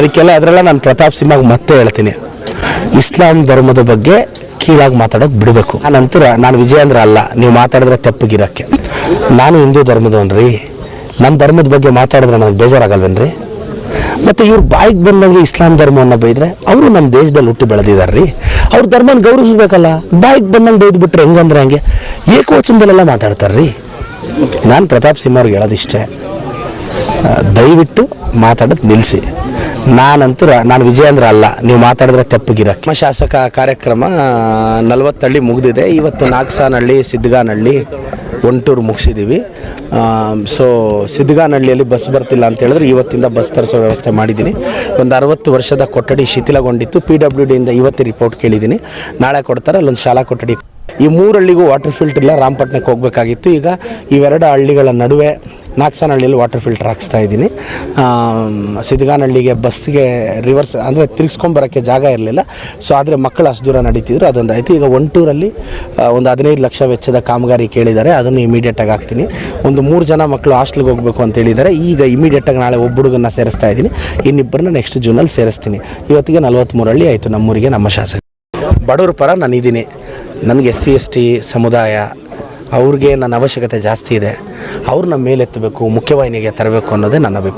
ಅದಕ್ಕೆಲ್ಲ ಅದರೆಲ್ಲ ನಾನು ಪ್ರತಾಪ್ ಸಿಂಹಾಗ ಮತ್ತೆ ಹೇಳ್ತೀನಿ. ಇಸ್ಲಾಂ ಧರ್ಮದ ಬಗ್ಗೆ ಕೀಳಾಗಿ ಮಾತಾಡೋದು ಬಿಡಬೇಕು. ಆ ನಂತರ ನಾನು ವಿಜಯೇಂದ್ರ ಅಲ್ಲ, ನೀವು ಮಾತಾಡಿದ್ರೆ ತೆಪ್ಪಗಿರಕ್ಕೆ ನಾನು ಹಿಂದೂ ಧರ್ಮದವನ್ರಿ. ನನ್ನ ಧರ್ಮದ ಬಗ್ಗೆ ಮಾತಾಡಿದ್ರೆ ನನಗೆ ಬೇಜಾರಾಗಲ್ವೇನ್ರಿ? ಮತ್ತು ಇವ್ರು ಬಾಯಿಗೆ ಬಂದಂಗೆ ಇಸ್ಲಾಂ ಧರ್ಮವನ್ನು ಬೈದರೆ ಅವರು ನಮ್ಮ ದೇಶದಲ್ಲಿ ಹುಟ್ಟಿ ಬೆಳೆದಿದ್ದಾರೆ ರೀ ಅವ್ರ ಧರ್ಮನ ಗೌರವಿಸ್ಬೇಕಲ್ಲ, ಬಾಯಿಗೆ ಬಂದಂಗೆ ಬೈದು ಬಿಟ್ಟರೆ ಹೆಂಗಂದ್ರೆ ಹಂಗೆ? ಏಕವಚನದಲ್ಲೆಲ್ಲ ಮಾತಾಡ್ತಾರೆ ರೀ ನಾನು ಪ್ರತಾಪ್ ಸಿಂಹ ಅವ್ರಿಗೆ ಹೇಳೋದಿಷ್ಟೇ. ದಯವಿಟ್ಟು ಮಾತಾಡೋದು ನಿಲ್ಲಿಸಿ ನಾನಂತೂ ನಾನು ವಿಜಯೇಂದ್ರ ಅಲ್ಲ. ನೀವು ಮಾತಾಡಿದ್ರೆ ತಪ್ಪಗಿರ ನಮ್ಮ ಶಾಸಕ ಕಾರ್ಯಕ್ರಮ ನಲವತ್ತಳ್ಳಿ ಮುಗಿದಿದೆ. ಇವತ್ತು ನಾಗಸಾನಹಳ್ಳಿ ಸಿದ್ಧಗಾನಹಳ್ಳಿ ಒಂಟೂರು ಮುಗಿಸಿದ್ದೀವಿ ಸೊ ಸಿದ್ಧಗಾನಹಳ್ಳಿಯಲ್ಲಿ ಬಸ್ ಬರ್ತಿಲ್ಲ ಅಂತ ಹೇಳಿದ್ರೆ ಇವತ್ತಿಂದ ಬಸ್ ತರಿಸೋ ವ್ಯವಸ್ಥೆ ಮಾಡಿದ್ದೀನಿ. ಒಂದು ಅರವತ್ತು ವರ್ಷದ ಕೊಠಡಿ ಶಿಥಿಲಗೊಂಡಿತ್ತು. ಪಿ ಡಬ್ಲ್ಯೂ ಡಿಯಿಂದ ಇವತ್ತೇ ರಿಪೋರ್ಟ್ ಕೇಳಿದ್ದೀನಿ. ನಾಳೆ ಕೊಡ್ತಾರೆ, ಅಲ್ಲೊಂದು ಶಾಲಾ ಕೊಠಡಿ. ಈ ಮೂರು ಹಳ್ಳಿಗೂ ವಾಟರ್ ಫಿಲ್ಟರ್ ಇಲ್ಲ ರಾಮಪಟ್ಟಣಕ್ಕೆ ಹೋಗಬೇಕಾಗಿತ್ತು. ಈಗ ಇವೆರಡು ಹಳ್ಳಿಗಳ ನಡುವೆ ನಾಗ್ಸನಹಳ್ಳಿಯಲ್ಲಿ ವಾಟರ್ ಫಿಲ್ಟರ್ ಹಾಕ್ಸ್ತಾ ಇದ್ದೀನಿ. ಸಿದ್ಧಗಾನಹಳ್ಳಿಗೆ ಬಸ್ಗೆ ರಿವರ್ಸ್ ಅಂದರೆ ತಿರ್ಗಿಸ್ಕೊಂಬರೋಕ್ಕೆ ಜಾಗ ಇರಲಿಲ್ಲ. ಸೊ ಆದರೆ ಮಕ್ಕಳು ಅಷ್ಟು ದೂರ ನಡೀತಿದ್ರು, ಅದೊಂದು ಆಯಿತು. ಈಗ ಒನ್ ಟೂರಲ್ಲಿ ಒಂದು ಹದಿನೈದು ಲಕ್ಷ ವೆಚ್ಚದ ಕಾಮಗಾರಿ ಕೇಳಿದ್ದಾರೆ, ಅದನ್ನು ಇಮಿಡಿಯೇಟಾಗಿ ಹಾಕ್ತೀನಿ. ಒಂದು ಮೂರು ಜನ ಮಕ್ಕಳು ಹಾಸ್ಟೆಲ್ಗೆ ಹೋಗಬೇಕು ಅಂತ ಹೇಳಿದ್ದಾರೆ. ಈಗ ಇಮಿಡಿಯೇಟಾಗಿ ನಾಳೆ ಒಬ್ಬ ಹುಡುಗನ್ನ ಸೇರಿಸ್ತಾ ಇದ್ದೀನಿ. ಇನ್ನಿಬ್ಬರನ್ನ ನೆಕ್ಸ್ಟ್ ಜೂನಲ್ಲಿ ಸೇರಿಸ್ತೀನಿ. ಇವತ್ತಿಗೆ ನಲ್ವತ್ತ್ಮೂರು ಹಳ್ಳಿ ಆಯಿತು ನಮ್ಮೂರಿಗೆ ನಮ್ಮ ಶಾಸಕ. ಬಡವ್ರ ಪರ ನಾನಿದ್ದೀನಿ. ನನಗೆ ಎಸ್ ಸಿ ಎಸ್ ಟಿ ಸಮುದಾಯ ಅವ್ರಿಗೆ ನನ್ನ ಅವಶ್ಯಕತೆ ಜಾಸ್ತಿ ಇದೆ. ಅವ್ರನ್ನ ಮೇಲೆತ್ತಬೇಕು ಮುಖ್ಯವಾಹಿನಿಗೆ ತರಬೇಕು ಅನ್ನೋದೇ ನನ್ನ ಅಭಿಪ್ರಾಯ.